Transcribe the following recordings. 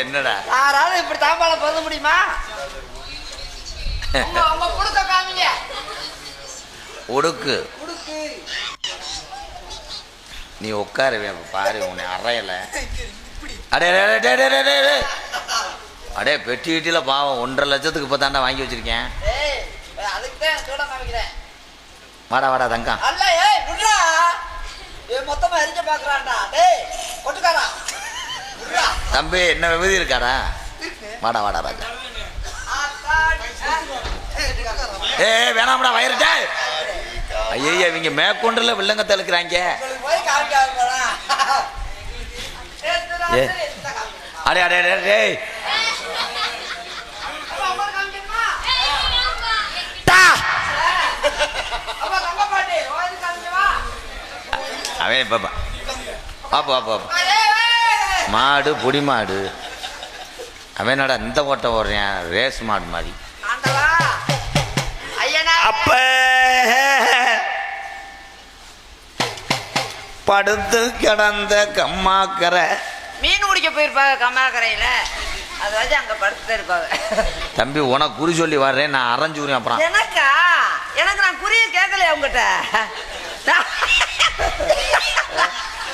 என்னடா? யாராவது இப்படி தாம்பாளம் பொருந்த முடியுமா? உங்க உங்க குடுக்க காமிங்க. உடுக்கு. நீ உட்காருவேன் பாரு உன்னை அறையல. அடே டே, டே, டே, டே. அடே பெட்டி கிட்டில பாவம் ஒன்றரை லட்சத்துக்கு இப்போ தாண்டா வாங்கி வச்சிருக்கேன். வாடா வாடா தங்கம். அல்ல ஏய் விட்றா. ஏய் மொத்தமா எரிஞ்ச பாக்குறான்டா. டேய் கொட்டுக்காரா. தம்பி என்ன விபதி இருக்காடா? வாடா வாடா ராஜா. ஏ வேணாம்டா வயிறுட்டே ஐயா இவங்க மேற்கொண்டுல காமிக்காம போடா ஏ. அடே அடே அடே டேய்! அவன் பாப்பா பாப்பா மாடு பொடி மாடு. அவன் என்னடா இந்த ஓட்டம் ஓடுறேன்? ரேஸ் மாடு மாதிரி. அப்ப. படுத்து கிடந்த கம்மாக்கரை. மீன் பிடிக்க போயிருப்பாங்க கம்மாக்கரையில. அது வச்சு அங்க படுத்துட்டு இருப்பாங்க. தம்பி உனக்கு குறி சொல்லி வர்றேன். நான் அரைஞ்சு விடுறேன் அப்புறம். எனக்கா? எனக்கு நான் குறிய கேட்கலையா உங்ககிட்ட? நான்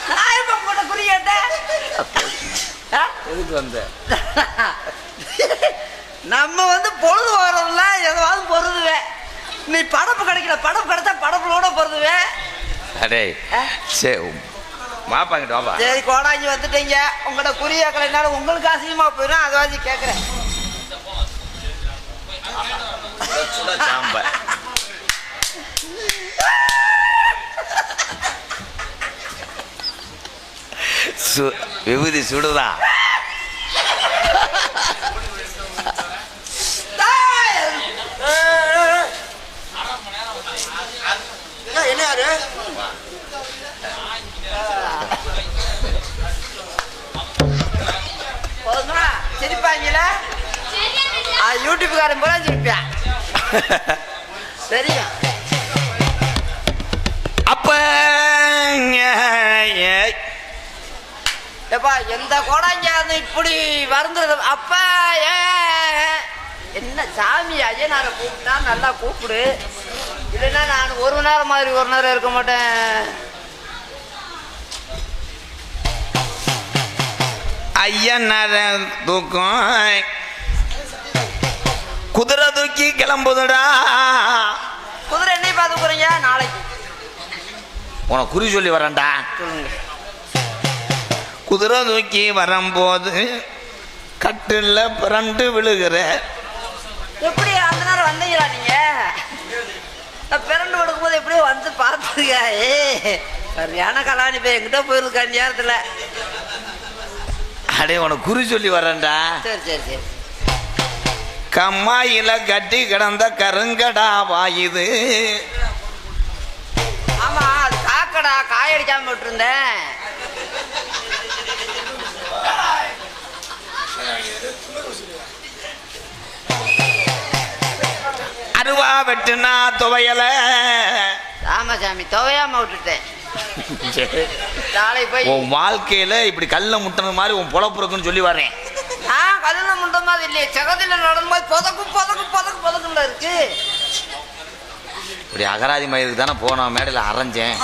நான் இப்ப எதுக்கு வந்த? நம்ம வந்து பொழுது போகிறதுல எதாவது பொருதுவேன் நீ படப்பு கிடைக்கல படப்பு கிடைச்சா படப்புலோட பொருதுவேன் அடே சரி வாப்பாங்கிட்ட வாப்பா. சரி கோடாஞ்சி வந்துட்டீங்க. உங்களோட குறி கேட்கலைனாலும் உங்களுக்கு அசிங்கமா போயிடும் அதை வச்சு கேட்குறேன் சு விபூதி சுடுதா? என்ன யாரு? போதுமா சிரிப்பாங்களா? யூடியூப்காரன் போல சிரிப்பான் தெரியும். ஏப்பா எந்த கோடாஞ்சாந்து இப்படி வருந்துறது? அப்ப ஏ, என்ன சாமி ஐயனாரை கூப்பிட்டா நல்லா கூப்பிடு. இல்லைன்னா நான் ஒரு நேரம் மாதிரி ஒரு நேரம் இருக்க மாட்டேன். ஐயன் தூக்கம். குதிரை தூக்கி கிளம்புதுடா. குதிரை என்னை பார்த்து போறீங்க நாளைக்கு. உனக்கு குறி சொல்லி வரேன்டா. சொல்லுங்க. குதிரை தூக்கி வரும்போது கட்டில் பிறண்டு விழுகிற. எப்படி அந்த நேரம் வந்தீங்களா நீங்க? பிறண்டு கொடுக்கும்போது எப்படியோ வந்து பார்த்துருக்க ஏ சரியான கலாணி போய் எங்கிட்ட போயிருக்கு நேரத்தில் அடே உனக்கு குறி சொல்லி வரேன்டா. சரி சரி சரி. கம்மாயில கட்டி கிடந்த கருங்கடா வாயுது. ஆமா அது காக்கடா காயடிக்காம விட்டுருந்தேன் அருவா வெட்டுனா துவையல. ராமசாமி துவையாம விட்டுட்டேன். உன் வாழ்க்கையில இப்படி கல்ல முட்டின மாதிரி உன் பொழப்பு இருக்குன்னு சொல்லி வரேன் நான் கல்லுல முண்ட மாதிரி இல்லையே. செகத்தில் நடக்கும்போது புதக்கு புதக்கு புதக்கு புதக்குல இருக்கு. இப்படி அகராதி மயிருக்கு தானே போனோம். மேடையில் அரைஞ்சேன்.